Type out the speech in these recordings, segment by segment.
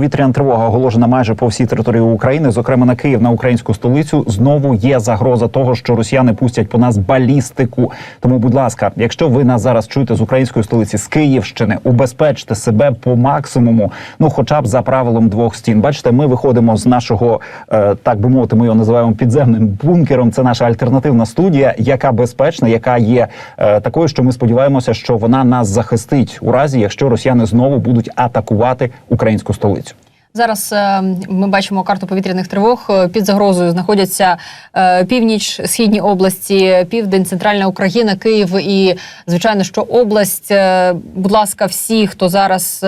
повітряна тривога оголошена майже по всій території України, зокрема на Київ, на українську столицю. Знову є загроза того, що росіяни пустять по нас балістику. Тому, будь ласка, якщо ви нас зараз чуєте з української столиці, з Київщини, убезпечте себе по максимуму. Ну, хоча б за правилом двох стін. Бачите, ми виходимо з нашого, е, так би мовити, ми його називаємо підземним бункером. Це наша альтернативна студія, яка безпечна, яка є е, такою, що ми сподіваємося, що вона нас захистить у разі, якщо росіяни знову будуть атакувати українську столицю. Зараз е, ми бачимо карту повітряних тривог. Е, Під загрозою знаходяться е, північ, східні області, південь, центральна Україна, Київ і звичайно, що область. Будь ласка, всі, хто зараз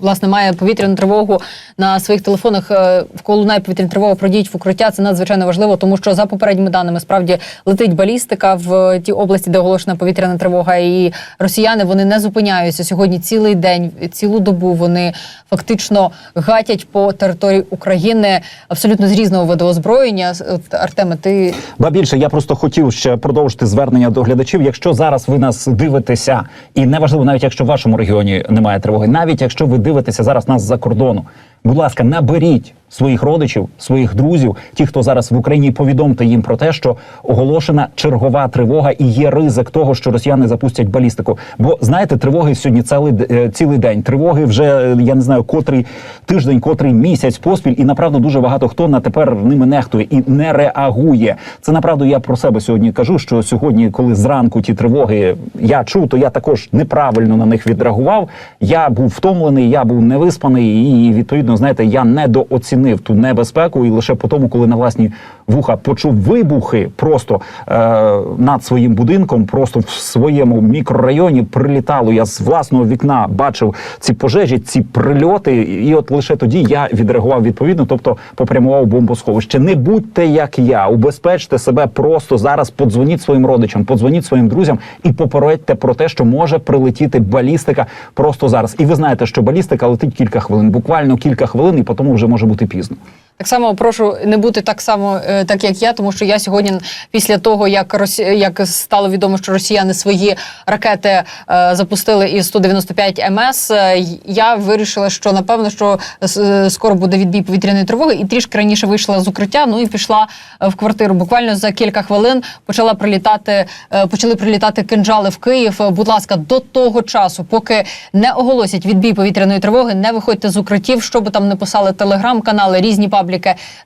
власне має повітряну тривогу на своїх телефонах, в лунає повітряна тривога, пройдіть в укриття. Це надзвичайно важливо, тому що за попередніми даними справді летить балістика в ті області, де оголошена повітряна тривога. І росіяни вони не зупиняються сьогодні. Цілий день, цілу добу вони фактично гатять по території України абсолютно з різного виду озброєння. От, Артеме, ти Ба більше я просто хотів ще продовжити звернення до глядачів. Якщо зараз ви нас дивитеся, і неважливо, навіть якщо в вашому регіоні немає тривоги, навіть якщо ви дивитеся зараз нас за кордону, будь ласка, наберіть своїх родичів, своїх друзів, ті, хто зараз в Україні, повідомте їм про те, що оголошена чергова тривога і є ризик того, що росіяни запустять балістику. Бо знаєте, тривоги сьогодні цілий, е, цілий день. Тривоги вже я не знаю, котрий тиждень, котрий місяць поспіль, і направду дуже багато хто на тепер ними нехтує і не реагує. Це направду я про себе сьогодні кажу. Що сьогодні, коли зранку ті тривоги я чув, то я також неправильно на них відреагував. Я був втомлений, я був невиспаний, і відповідно, знаєте, я недооцінив ту небезпеку, і лише по тому, коли на власні вуха почув вибухи просто е, над своїм будинком, просто в своєму мікрорайоні прилітало. Я з власного вікна бачив ці пожежі, ці прильоти, і от лише тоді я відреагував відповідно, тобто попрямував бомбосховище. Не будьте як я, убезпечте себе просто зараз. Подзвоніть своїм родичам, подзвоніть своїм друзям і попередьте про те, що може прилетіти балістика просто зараз. І ви знаєте, що балістика летить кілька хвилин, буквально кілька хвилин, і потім вже може бути пізно. Так само прошу не бути так само, е, так як я, тому що я сьогодні, після того як Росі... як стало відомо, що росіяни свої ракети е, запустили із 195 МС, е, я вирішила, що напевно, що е, скоро буде відбій повітряної тривоги, і трішки раніше вийшла з укриття. Ну і пішла е, в квартиру. Буквально за кілька хвилин почала прилітати, е, почали прилітати кинджали в Київ. Е, Будь ласка, до того часу, поки не оголосять відбій повітряної тривоги, не виходьте з укриттів, що би там не писали телеграм-канали, різні пабліки.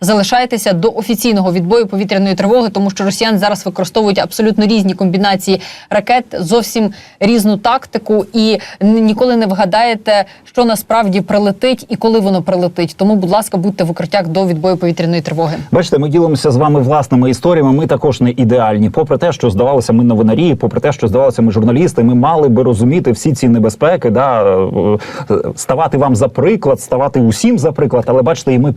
Залишайтеся до офіційного відбою повітряної тривоги, тому що росіяни зараз використовують абсолютно різні комбінації ракет, зовсім різну тактику, і ніколи не вгадаєте, що насправді прилетить і коли воно прилетить. Тому, будь ласка, будьте в укриттях до відбою повітряної тривоги. Бачите, ми ділимося з вами власними історіями. Ми також не ідеальні. Попри те, що здавалося, ми новинарі, попри те, що здавалося, ми журналісти, ми мали би розуміти всі ці небезпеки, да е, е, ставати вам за приклад, ставати усім за приклад. Але бачите, і ми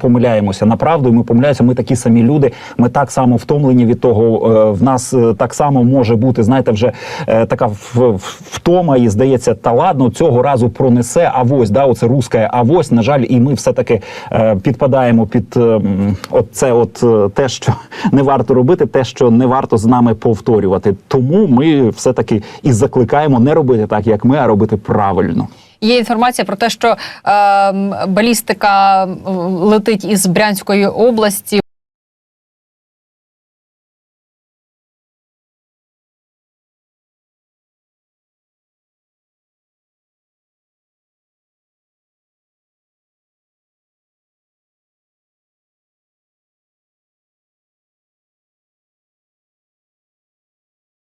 помиляємося. Направду, і ми помиляємося. Ми такі самі люди. Ми так само втомлені від того. е, В нас е, так само може бути, знаєте, вже е, така втома, і здається, та ладно, цього разу пронесе авось, да, оце русське авось. На жаль, і ми все таки підпадаємо під е, от це, от те, що не варто робити, те, що не варто з нами повторювати. Тому ми все таки і закликаємо не робити так, як ми, а робити правильно. Є інформація про те, що е, балістика летить із Брянської області.